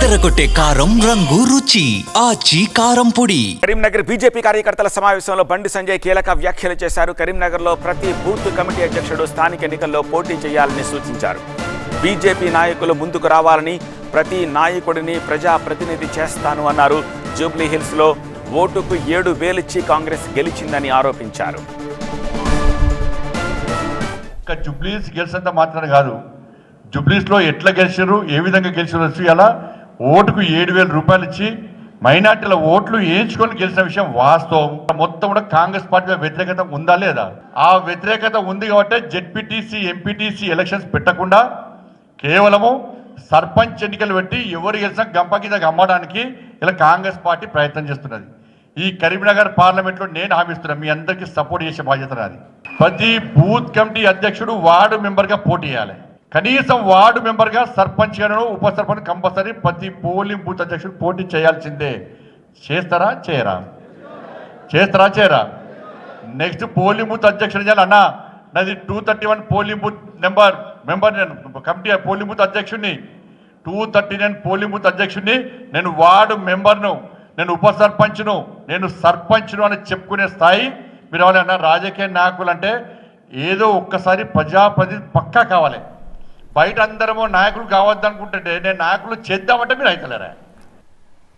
అదరగొట్టే కారం రంగు రుచి ఆచి కారం పొడి. కరీంనగర్ బీజేపీ కార్యకర్తల సమావేశంలో బండి సంజయ్ కీలక వ్యాఖ్యలు చేశారు. కరీంనగర్లో ప్రతి బూత్ కమిటీ అధ్యక్షుడు స్థానిక ఎన్నికల్లో పోటీ చేయాలని సూచించారు. బీజేపీ నాయకులు ముందుకు రావాలని ప్రతి నాయకుడిని ప్రజా ప్రతినిధి చేస్తాను అన్నారు. జూబ్లీ హిల్స్లో ఓటుకు ఏడు వేలిచ్చి కాంగ్రెస్ గెలిచిందని ఆరోపించారు. ఇంకా జుబ్లీస్ గెలిచినంత మాత్రాన కాదు. జుబ్లీస్లో ఎట్లా గెలిచారు ఏ విధంగా గెలిచారు అలా ఓటుకు ఏడు వేల రూపాయలు ఇచ్చి మైనార్టీల ఓట్లు వేయించుకొని గెలిచిన విషయం వాస్తవం. మొత్తం కూడా కాంగ్రెస్ పార్టీ వ్యతిరేకత ఉందా లేదా? ఆ వ్యతిరేకత ఉంది కాబట్టి జెడ్పీటీసీ ఎంపీటీసీ ఎలక్షన్స్ పెట్టకుండా కేవలము సర్పంచ్ ఎన్నికలు పెట్టి ఎవరు గెలిచినా గంప కింద అమ్మడానికి ఇలా కాంగ్రెస్ పార్టీ ప్రయత్నం చేస్తున్నది. ఈ కరీంనగర్ పార్లమెంట్లో నేను హామీస్తున్నా మీ అందరికీ సపోర్ట్ చేసే బాధ్యత నాది. ప్రతి బూత్ కమిటీ అధ్యక్షుడు వార్డు మెంబర్గా పోటీ చేయాలి. కనీసం వార్డు మెంబర్గా సర్పంచ్ గాను ఉప సర్పంచ్ కంపల్సరీ ప్రతి పోలింగ్ బూత్ అధ్యక్షుడు పోటీ చేయాల్సిందే. చేస్తారా? చేయరా? చేస్తారా? చేయరా? నెక్స్ట్ పోలింగ్ బూత్ అధ్యక్షుడు అన్న. నాది two thirty one polling booth number member నేను కమిటీ పోలింగ్ బూత్ అధ్యక్షుడిని. Two thirty nine polling booth అధ్యక్షుడిని. నేను వార్డు మెంబర్ను నేను ఉప సర్పంచ్ను నేను సర్పంచ్ను అని చెప్పుకునే స్థాయి మీరు ఎవరైనా రాజకీయ నాయకులు అంటే ఏదో ఒక్కసారి ప్రజాప్రతినిధి పక్కా కావాలి. బయట అందరము నాయకులు కావద్దు అనుకుంటుంటే నేను నాయకులు చేద్దామంటే మీరు అవుతలేరా